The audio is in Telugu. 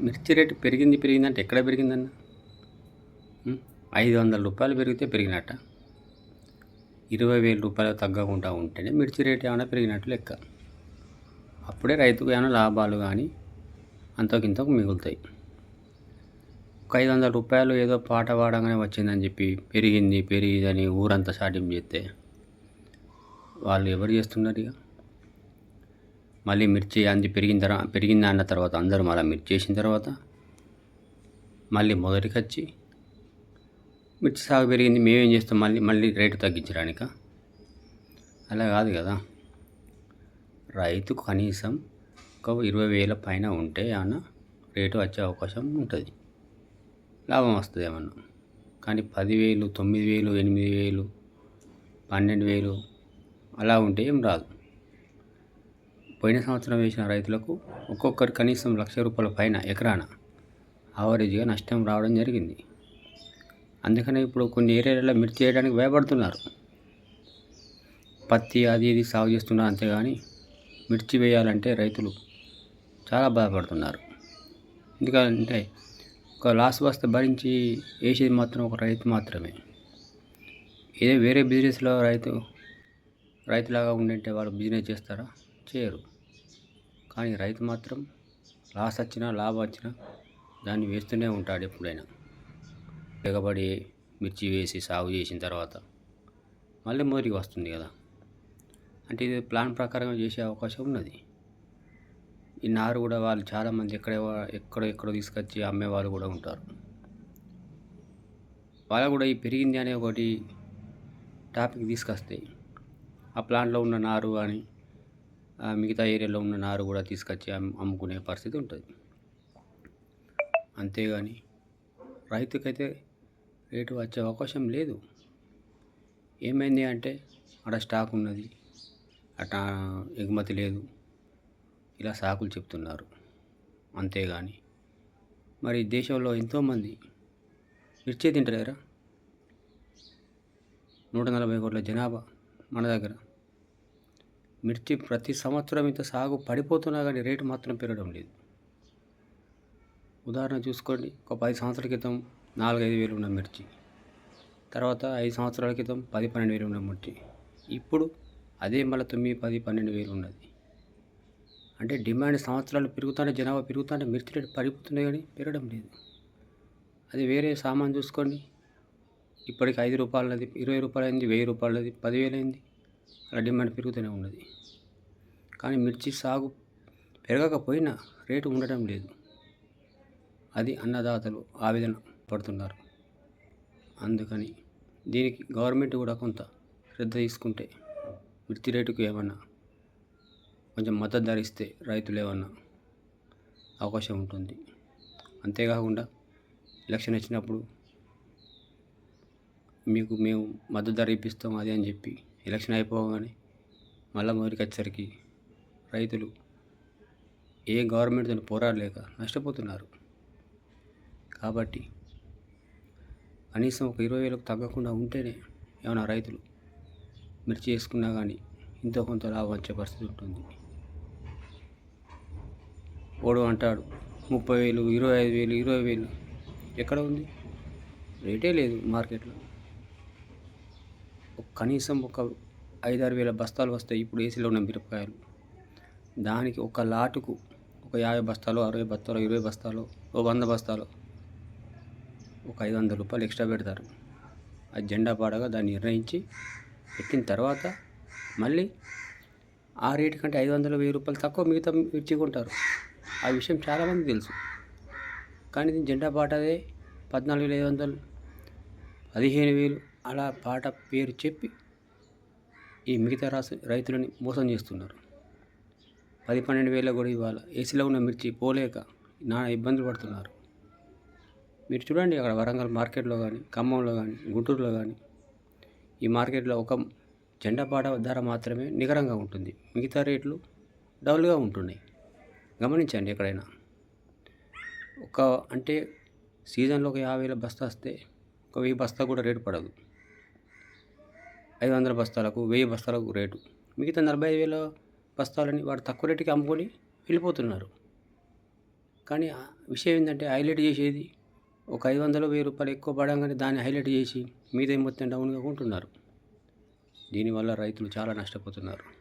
మిర్చి రేటు పెరిగింది పెరిగిందంటే ఎక్కడ పెరిగిందన్న? ఐదు వందల రూపాయలు పెరిగితే పెరిగినట్ట. ఇరవై వేల రూపాయలు తగ్గకుండా ఉంటేనే మిర్చి రేటు ఏమైనా పెరిగినట్టు లెక్క. అప్పుడే రైతుకు ఏమైనా లాభాలు కానీ అంతకింతకు మిగులుతాయి. ఒక ఐదు వందల రూపాయలు ఏదో పాట పాడగానే వచ్చిందని చెప్పి పెరిగింది పెరిగిందని ఊరంతా షాటింగ్ చేస్తే వాళ్ళు ఎవరు చేస్తున్నారు ఇక? మళ్ళీ మిర్చి అంది పెరిగిన తర్వాత పెరిగింది అన్న తర్వాత అందరూ మళ్ళీ మిర్చి వేసిన తర్వాత మళ్ళీ మొదటికి వచ్చి మిర్చి సాగు పెరిగింది మేమేం చేస్తాం? మళ్ళీ మళ్ళీ రేటు తగ్గించడానిక? అలా కాదు కదా. రైతు కనీసం ఒక ఇరవై వేల పైన ఉంటే ఏమన్నా రేటు వచ్చే అవకాశం ఉంటుంది. లాభం వస్తుంది ఏమన్నా. కానీ పదివేలు తొమ్మిది వేలు ఎనిమిది వేలు పన్నెండు వేలు అలా ఉంటే ఏం రాదు. పోయిన సంవత్సరం వేసిన రైతులకు ఒక్కొక్కరు కనీసం లక్ష రూపాయల పైన ఎకరాన? ఆవరేజ్గా నష్టం రావడం జరిగింది. అందుకనే ఇప్పుడు కొన్ని ఏరియాలలో మిర్చి చేయడానికి భయపడుతున్నారు. పత్తి అది ఇది సాగు చేస్తున్నారు అంతేగాని మిర్చి వేయాలంటే రైతులు చాలా బాధపడుతున్నారు ఎందుకంటే ఒక లాస్ వస్తే భరించి వేసేది మాత్రం ఒక రైతు మాత్రమే. ఏదో వేరే బిజినెస్లో రైతు రైతులాగా ఉండింటే వాళ్ళు బిజినెస్ చేస్తారా? చేయరు. కానీ రైతు మాత్రం లాస్ వచ్చినా లాభం వచ్చినా దాన్ని వేస్తూనే ఉంటాడు ఎప్పుడైనా. దిగబడి మిర్చి వేసి సాగు చేసిన తర్వాత మళ్ళీ మొదటికి వస్తుంది కదా. అంటే ఇది ప్లాన్ ప్రకారంగా చేసే అవకాశం ఉన్నది. ఈ నారు కూడా వాళ్ళు చాలామంది ఎక్కడ ఎక్కడో ఎక్కడో తీసుకొచ్చి అమ్మే వాళ్ళు కూడా ఉంటారు. వాళ్ళ కూడా ఈ పెరిగింది అనే ఒకటి టాపిక్ తీసుకొస్తాయి ఆ ప్లాంట్లో ఉన్న నారు కానీ మిగతా ఏరియాలో ఉన్న నారు కూడా తీసుకొచ్చి అమ్ముకునే పరిస్థితి ఉంటుంది. అంతేగాని రైతుకైతే రేటు వచ్చే అవకాశం లేదు. ఏమైంది అంటే అక్కడ స్టాక్ ఉన్నది అట్లా ఎగుమతి లేదు ఇలా సాకులు చెప్తున్నారు. అంతేగాని మరి దేశంలో ఎంతోమంది మిర్చి తింటలేరా? నూట నలభై కోట్ల జనాభా మన దగ్గర. మిర్చి ప్రతి సంవత్సరం ఇంత సాగు పడిపోతున్నా కానీ రేటు మాత్రం పెరగడం లేదు. ఉదాహరణ చూసుకోండి. ఒక పది సంవత్సరాల క్రితం నాలుగైదు వేలు ఉన్న మిర్చి తర్వాత ఐదు సంవత్సరాల క్రితం పది పన్నెండు వేలు ఉన్న మిర్చి ఇప్పుడు అదే మళ్ళీ తొమ్మిది పది పన్నెండు వేలు ఉన్నది. అంటే డిమాండ్ సంవత్సరాలు పెరుగుతుంటే జనాభా పెరుగుతుంటే మిర్చి రేటు పడిపోతున్నాయి కానీ పెరగడం లేదు. అది వేరే సామాన్ చూసుకోండి. ఇప్పటికి ఐదు రూపాయలది ఇరవై రూపాయలైంది వెయ్యి రూపాయలది పదివేలు అయింది అలా డిమాండ్ పెరుగుతూనే ఉన్నది. కానీ మిర్చి సాగు పెరగకపోయినా రేటు ఉండటం లేదు. అది అన్నదాతలు ఆవేదన పడుతున్నారు. అందుకని దీనికి గవర్నమెంట్ కూడా కొంత శ్రద్ధ తీసుకుంటే మిర్చి రేటుకు ఏమన్నా కొంచెం మద్దతు ధర ఇస్తే రైతులు ఏమన్నా అవకాశం ఉంటుంది. అంతేకాకుండా ఎలక్షన్ వచ్చినప్పుడు మీకు మేము మద్దతు ధర ఇప్పిస్తాం అది అని చెప్పి ఎలక్షన్ అయిపోగానే మళ్ళా మొదటికి వచ్చేసరికి రైతులు ఏ గవర్నమెంట్తో పోరాడలేక నష్టపోతున్నారు. కాబట్టి కనీసం ఒక ఇరవై వేలకు తగ్గకుండా ఉంటేనే ఏమైనా రైతులు మిర్చి వేసుకున్నా కానీ ఇంతో కొంత లాభం వచ్చే పరిస్థితి ఉంటుంది. ఓడు అంటాడు ముప్పై వేలు ఇరవై ఐదు వేలు ఇరవై వేలు ఎక్కడ ఉంది? రేటే లేదు మార్కెట్లో. కనీసం ఒక ఐదారు వేల బస్తాలు వస్తాయి ఇప్పుడు ఏసీలో ఉన్న మిరపకాయలు. దానికి ఒక లాటుకు ఒక యాభై బస్తాలు అరవై బస్తాలు ఇరవై బస్తాలు ఓ వంద బస్తాలు ఒక ఐదు వందల రూపాయలు ఎక్స్ట్రా పెడతారు. ఆ జెండా పాడగా దాన్ని నిర్ణయించి పెట్టిన తర్వాత మళ్ళీ ఆ రేటు కంటే ఐదు వందలు వెయ్యి రూపాయలు తక్కువ మిగతా ఇచ్చుకుంటారు కొంటారు. ఆ విషయం చాలామంది తెలుసు. కానీ జెండా పాటదే పద్నాలుగు వేల ఐదు వందలు పదిహేను వేలు అలా పాట పేరు చెప్పి ఈ మిగతా రాసి రైతులని మోసం చేస్తున్నారు. పది పన్నెండు వేల కూడా ఇవాళ ఏసీలో ఉన్న మిర్చి పోలేక నానా ఇబ్బందులు పడుతున్నారు. మీరు చూడండి అక్కడ వరంగల్ మార్కెట్లో కానీ ఖమ్మంలో కానీ గుంటూరులో కానీ ఈ మార్కెట్లో ఒక జెండా పాట ధర మాత్రమే నికరంగా ఉంటుంది. మిగతా రేట్లు డబుల్గా ఉంటున్నాయి. గమనించండి ఎక్కడైనా. ఒక అంటే సీజన్లో ఒక యాభై వేల బస్తా వస్తే ఒక వెయ్యి బస్తా కూడా రేటు పడదు. ఐదు వందల బస్తాలకు వెయ్యి బస్తాలకు రేటు. మిగతా నలభై ఐదు వేల బస్తాలని వాడు తక్కువ రేటుకి అమ్ముకొని వెళ్ళిపోతున్నారు. కానీ ఆ విషయం ఏంటంటే హైలైట్ చేసేది ఒక ఐదు వందలు వెయ్యి రూపాయలు ఎక్కువ పడంగానే దాన్ని హైలైట్ చేసి మీదే మొత్తం డౌన్గా కొంటున్నారు. దీనివల్ల రైతులు చాలా నష్టపోతున్నారు.